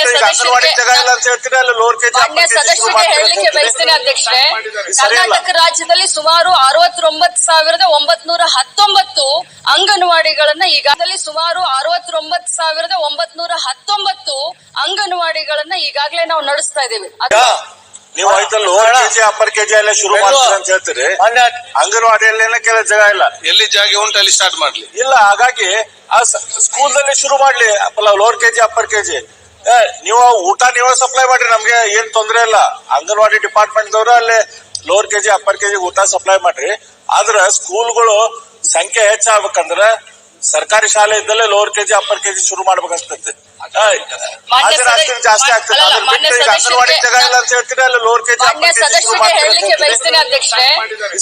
ಮಾನ್ಯ ಈಗ ಅಂಗನವಾಡಿ ಅಂತ ಹೇಳ್ತೀರಿ ಅಲ್ಲಿ ಲೋರ್ ಕೆಜಿ ಮಾನ್ಯ ಸದಸ್ಯರಿಗೆ ಹೇಳಲಿಕ್ಕೆ ಬಯಸ್ತೇನೆ ಅಧ್ಯಕ್ಷರೇ. ಕರ್ನಾಟಕ ರಾಜ್ಯದಲ್ಲಿ ಸುಮಾರು ಅರವತ್ತೊಂಬತ್ತು ಸಾವಿರದ ಒಂಬತ್ನೂರ ಹತ್ತೊಂಬತ್ತು ಅಂಗನವಾಡಿಗಳನ್ನ ಈಗಾಗಲೇ ಸುಮಾರು ಅರವತ್ತೊಂಬತ್ತು ಸಾವಿರದ ಒಂಬತ್ನೂರ ಹತ್ತೊಂಬತ್ತು ಅಂಗನವಾಡಿಗಳನ್ನ ಈಗಾಗಲೇ ನಾವು ನಡೆಸ್ತಾ ಇದ್ದೀವಿ. ಅದು- ನೀವು ಆಯ್ತು ಲೋರ್ ಕೆಜಿ ಅಪ್ಪರ್ ಕೆಜಿ ಎಲ್ಲ ಶುರು ಮಾಡ್ತೀರಿ ಅಂತ ಹೇಳ್ತೀರಿ. ಅಂಗನವಾಡಿಯಲ್ಲಿ ಕೆಲ ಜಾಗ ಇಲ್ಲ. ಎಲ್ಲಿ ಜಾಗ ಉಂಟು ಅಲ್ಲಿ ಸ್ಟಾರ್ಟ್ ಮಾಡ್ಲಿ. ಇಲ್ಲ ಹಾಗಾಗಿ ಆ ಸ್ಕೂಲ್ ದಲ್ಲಿ ಶುರು ಮಾಡ್ಲಿ. ಲೋರ್ ಕೆಜಿ ಅಪ್ಪರ್ ಕೆಜಿ ನೀವು ಊಟ ನೀವೇ ಸಪ್ಲೈ ಮಾಡ್ರಿ ನಮ್ಗೆ ಏನ್ ತೊಂದ್ರೆ ಇಲ್ಲ. ಅಂಗನವಾಡಿ ಡಿಪಾರ್ಟ್ಮೆಂಟ್ ದವರು ಅಲ್ಲಿ ಲೋರ್ ಕೆಜಿ ಅಪ್ಪರ್ ಕೆಜಿ ಊಟ ಸಪ್ಲೈ ಮಾಡ್ರಿ. ಆದ್ರ ಸ್ಕೂಲ್ಗಳು ಸಂಖ್ಯೆ ಹೆಚ್ಚಾಗ್ಬೇಕಂದ್ರ ಸರ್ಕಾರಿ ಶಾಲೆ ಇದ್ದಲ್ಲೇ ಲೋವರ್ ಕೆಜಿ ಅಪ್ಪರ್ ಕೆಜಿ ಶುರು ಹಾಜರಾತಿ ಜಾಸ್ತಿ ಆಗ್ತದೆ. ಅಲ್ಲಲ್ಲ, ಅದ್ರ ಮಾನ್ಯ ಬಿಟ್ಟು ಈಗ ಅಂಗನವಾಡಿ ಸದಸ್ಯರಿಗೆ- ಜಾಗ ಇಲ್ಲ ಅಂತ ಹೇಳ್ತೀರಿ ಅಲ್ಲಿ ಲೋವರ್ ಕೆಜಿ ಮಾನ್ಯ ಸದಸ್ಯರಿಗೆ ಹೇಳಲಿಕ್ಕೆ ಬಯಸ್ತೇನೆ ಅಧ್ಯಕ್ಷರೇ.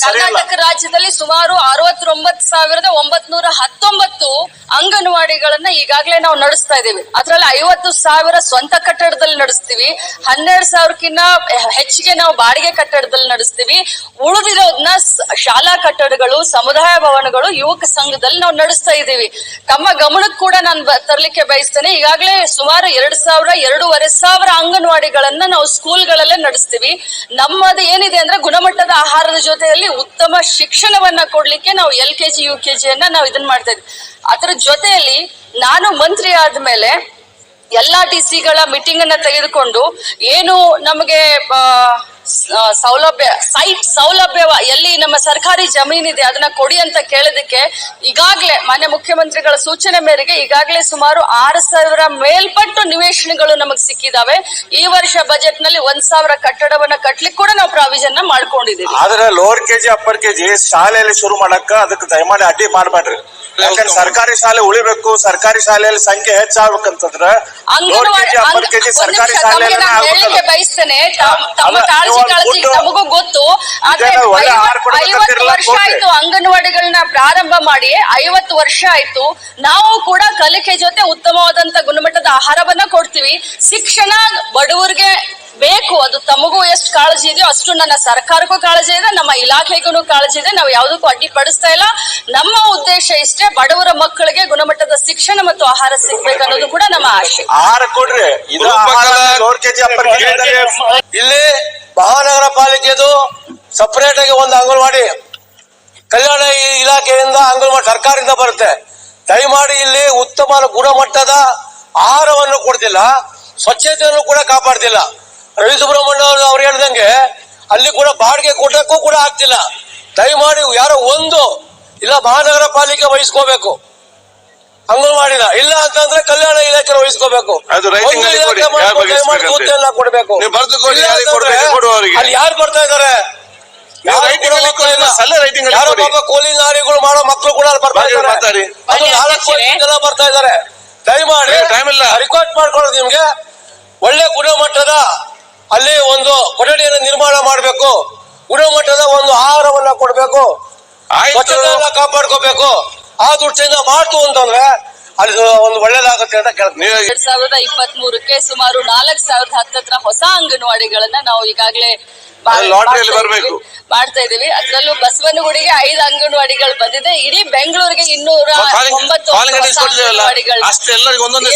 ಕರ್ನಾಟಕ ರಾಜ್ಯದಲ್ಲಿ ಸುಮಾರು ಅರವತ್ತೊಂಬತ್ತು ಸಾವಿರದ ಒಂಬತ್ನೂರ ಹತ್ತೊಂಬತ್ತು ಅಂಗನವಾಡಿಗಳನ್ನ ಈಗಾಗಲೇ ನಾವು ನಡೆಸ್ತಾ ಇದ್ದೀವಿ. ಅದರಲ್ಲಿ ಐವತ್ತು ಸಾವಿರ ಸ್ವಂತ ಕಟ್ಟಡದಲ್ಲಿ ನಡೆಸ್ತೀವಿ. ಹನ್ನೆರಡು ಸಾವಿರಕ್ಕಿಂತ ಹೆಚ್ಚಿಗೆ ನಾವು ಬಾಡಿಗೆ ಕಟ್ಟಡದಲ್ಲಿ ನಡೆಸ್ತೀವಿ. ಉಳಿದಿರೋದನ್ನ ಶಾಲಾ ಕಟ್ಟಡಗಳು, ಸಮುದಾಯ ಭವನಗಳು, ಯುವಕ ಸಂಘದಲ್ಲಿ ನಾವು ನಡೆಸ್ತಾ ಇದ್ದೀವಿ. ತಮ್ಮ ಗಮನಕ್ಕೆ ಕೂಡ ನಾನು ತರಲಿಕ್ಕೆ ಬಯಸ್ತೇನೆ. ಈಗಾಗಲೇ ಸುಮಾರು ಎರಡು ಸಾವಿರ, ಎರಡೂವರೆ ಸಾವಿರ ಅಂಗನವಾಡಿಗಳನ್ನ ನಾವು ಸ್ಕೂಲ್ಗಳಲ್ಲೇ ನಡೆಸ್ತೀವಿ. ನಮ್ಮದು ಏನಿದೆ ಅಂದ್ರೆ ಗುಣಮಟ್ಟದ ಆಹಾರದ ಜೊತೆಯಲ್ಲಿ ಉತ್ತಮ ಶಿಕ್ಷಣವನ್ನ ಕೊಡ್ಲಿಕ್ಕೆ ನಾವು L K G, U K ನಾವು ಇದನ್ನ ಮಾಡ್ತಾ ಇದ್ವಿ. ಅದರ ಜೊತೆಯಲ್ಲಿ ನಾನು ಮಂತ್ರಿ ಆದ್ಮೇಲೆ ಎಲ್ಲಾ ಡಿ ಸಿಗಳ ಮೀಟಿಂಗ್ ಅನ್ನ ತೆಗೆದುಕೊಂಡು ಏನು ನಮಗೆ ಸೌಲಭ್ಯ ಸೈಟ್ ಸೌಲಭ್ಯ ಎಲ್ಲಿ ನಮ್ಮ ಸರ್ಕಾರಿ ಜಮೀನಿದೆ ಅದನ್ನ ಕೊಡಿ ಅಂತ ಕೇಳೋದಕ್ಕೆ ಈಗಾಗಲೇ ಮಾನ್ಯ ಮುಖ್ಯಮಂತ್ರಿಗಳ ಸೂಚನೆ ಮೇರೆಗೆ ಈಗಾಗಲೇ ಸುಮಾರು ಆರು ಸಾವಿರ ಮೇಲ್ಪಟ್ಟು ನಿವೇಶನಗಳು ನಮಗೆ ಸಿಕ್ಕಿದಾವೆ. ಈ ವರ್ಷ ಬಜೆಟ್ನಲ್ಲಿ ಒಂದ್ ಸಾವಿರ ಕಟ್ಟಡವನ್ನ ಕಟ್ಲಿಕ್ಕೆ ಕೂಡ ನಾವು ಪ್ರಾವಿಷನ್ ಮಾಡ್ಕೊಂಡಿದ್ದೀವಿ ಆದ್ರೆ ಲೋವರ್ ಕೆಜಿ ಅಪ್ಪರ್ ಕೆಜಿ ಶಾಲೆಯಲ್ಲಿ ಶುರು ಮಾಡಕ್ಕ ಅದಕ್ಕೆ ದಯಮಾಡಿ ಅಡ್ಡಿ ಮಾಡ್ಬೇಡ್ರಿ. ಯಾಕಂದ್ರೆ ಸರ್ಕಾರಿ ಶಾಲೆ ಉಳಿಬೇಕು ಸರ್ಕಾರಿ ಶಾಲೆಯಲ್ಲಿ ಸಂಖ್ಯೆ ಹೆಚ್ಚಾಗ್ಬೇಕಂತಂದ್ರ ಅಂಗನವಾಡಿ ಅಂಗ- ಕೆಜಿ ಒಂದ್ ಸರ್ಕಾರಿ ನಿಮಿಷ ನಾನು ಹೇಳಲಿಕ್ಕೆ ಬಯಸ್ತೇನೆ. ತಮ್- ತಮ್ಮ ಅಲ್ಲ, ಕಾಳಜಿ ನೀವು ಕಾಳಜಿ ಒಟ್ಟು ನಮಗೂ ಗೊತ್ತು. ಆದ್ರೆ ಇದನ್ನ ಒಳ್ಳೆ ಆಹಾರ ಐವತ್- ಕೊಡ್ಬೇಕಂತ ಐವತ್ತು ಇರಲ್ಲ ವರ್ಷ ಕೊಡ್ರಿ. ಆಯ್ತು ಅಂಗನವಾಡಿಗಳನ್ನ ಪ್ರಾರಂಭ ಮಾಡಿ ಐವತ್ತು ವರ್ಷ ಆಯ್ತು. ನಾವು ಕೂಡ ಕಲಿಕೆ ಜೊತೆ ಉತ್ತಮವಾದಂತ ಗುಣಮಟ್ಟದ ಆಹಾರವನ್ನ ಕೊಡ್ತೀವಿ. ಶಿಕ್ಷಣ ಬಡವರಿಗೆ ಬೇಕು. ಅದು ತಮಗೂ ಎಷ್ಟು ಕಾಳಜಿ ಇದೆಯೋ ಅಷ್ಟು ನನ್ನ ಸರ್ಕಾರಕ್ಕೂ ಕಾಳಜಿ ಇದೆ ನಮ್ಮ ಇಲಾಖೆಗೂ ಕಾಳಜಿ ಇದೆ. ನಾವು ಯಾವುದಕ್ಕೂ ಅಡ್ಡಿಪಡಿಸ್ತಾ ಇಲ್ಲ. ನಮ್ಮ ಉದ್ದೇಶ ಇಷ್ಟೇ ಬಡವರ ಮಕ್ಕಳಿಗೆ ಗುಣಮಟ್ಟದ ಶಿಕ್ಷಣ ಮತ್ತು ಆಹಾರ ಸಿಗ್ಬೇಕನ್ನೋದು ಕೂಡ ನಮ್ಮ ಆಶೆ. ಆಹಾರ ಕೊಡ್ರಿ. ಇದು ರೂಪಕಲ- ಲೋವರ್ ಕೆಜಿ ಅಪ್ಪರ್ ಇಲ್ಲಿ ಮಹಾನಗರ ಪಾಲಿಕೆದು ಸಪರೇಟ್ ಆಗಿ ಒಂದು ಅಂಗನವಾಡಿ ಕಲ್ಯಾಣ ಇಲಾಖೆಯಿಂದ ಅಂಗನವಾಡಿ ಸರ್ಕಾರದಿಂದ ಬರುತ್ತೆ. ದಯಮಾಡಿ ಇಲ್ಲಿ ಉತ್ತಮ ಗುಣಮಟ್ಟದ ಆಹಾರವನ್ನು ಕೊಡ್ತಿಲ್ಲ ಸ್ವಚ್ಛತೆಯನ್ನು ಕೂಡ ಕಾಪಾಡ್ತಿಲ್ಲ ರವಿ ಸುಬ್ರಹ್ಮಣ್ಯ ಅವರು ಅವ್ರು ಹೇಳ್ದಂಗೆ ಅಲ್ಲಿ ಕೂಡ ಬಾಡಿಗೆ ಕೊಟ್ಟಕ್ಕೂ ಕೂಡ ಆಗ್ತಿಲ್ಲ. ದಯಮಾಡಿ ಯಾರೋ ಒಂದು ಇಲ್ಲ ಮಹಾನಗರ ಪಾಲಿಕೆ ವಹಿಸ್ಕೋಬೇಕು. ಅಂಗನವಾಡಿನ ಇಲ್ಲ ಅಂತಂದ್ರೆ ಕಲ್ಯಾಣ ಇಲಾಖೆ ವಹಿಸ್ಕೋಬೇಕು. ಕೊಡ್ಬೇಕು. ಅಲ್ಲಿ ಯಾರು ಬರ್ತಾ ಇದಾರೆ ಯಾರೋ. ಪಾಪ ಕೂಲಿ ನಾರಿಗಳು ಮಾಡೋ ಮಕ್ಕಳು ಕೂಡ ಅಲ್ಲಿ ಬರ್ತಾ ಇದಾರೆ ಇದ್ದಾರೆ. ಅದು ನಾಲ್ಕು. ಜನ ಬರ್ತಾ ಇದ್ದಾರೆ. ದಯಮಾಡಿ. ರಿಕ್ವೆಸ್ಟ್ ಮಾಡ್ಕೊಳ್ಳೋದು ನಿಮ್ಗೆ. ಒಳ್ಳೆ ಗುಣಮಟ್ಟದ ಅಲ್ಲಿ ಒಂದು ಕೊಠಡಿಯನ್ನು ನಿರ್ಮಾಣ ಮಾಡಬೇಕು. ಗುಣಮಟ್ಟದ ಒಂದು ಆಹಾರವನ್ನ ಕೊಡಬೇಕು. ಸ್ವಚ್ಛತೆಯನ್ನ ಕಾಪಾಡ್ಕೋಬೇಕು. ಆ ದುಡ್ಡಿಂದ ಮಾಡ್ತು ಅಂತಂದ್ರೆ ಅಲ್ಲಿ ಒಂದು ಒಳ್ಳೇದಾಗುತ್ತೆ ಅಂತ ಕೇಳ್ತೀನಿ. ಎರಡ್ ಸಾವಿರದ ಇಪ್ಪತ್ತ್ ಮೂರಕ್ಕೆ ಸುಮಾರು ನಾಲ್ಕ್ ಸಾವಿರದ ಹತ್ತತ್ರ ಹೊಸ ಅಂಗನವಾಡಿಗಳನ್ನ ನಾವು ಈಗಾಗಲೇ ಅದು ಮಾಡ್ತಾ ಬರ್ಬೇಕು. ಇದ್ದೀವಿ. ಮಾಡ್ತಾ ಇದೀವಿ ಅದರಲ್ಲೂ ಬಸವನಗುಡಿಗೆ ಐದು ಅಂಗನವಾಡಿಗಳು ಬಂದಿದೆ. ಇಡೀ ಬೆಂಗಳೂರಿಗೆ ಇನ್ನೂರ ಒಂಬತ್ತು ಅಂಗನವಾಡಿಗಳು ಒಂದೊಂದೇ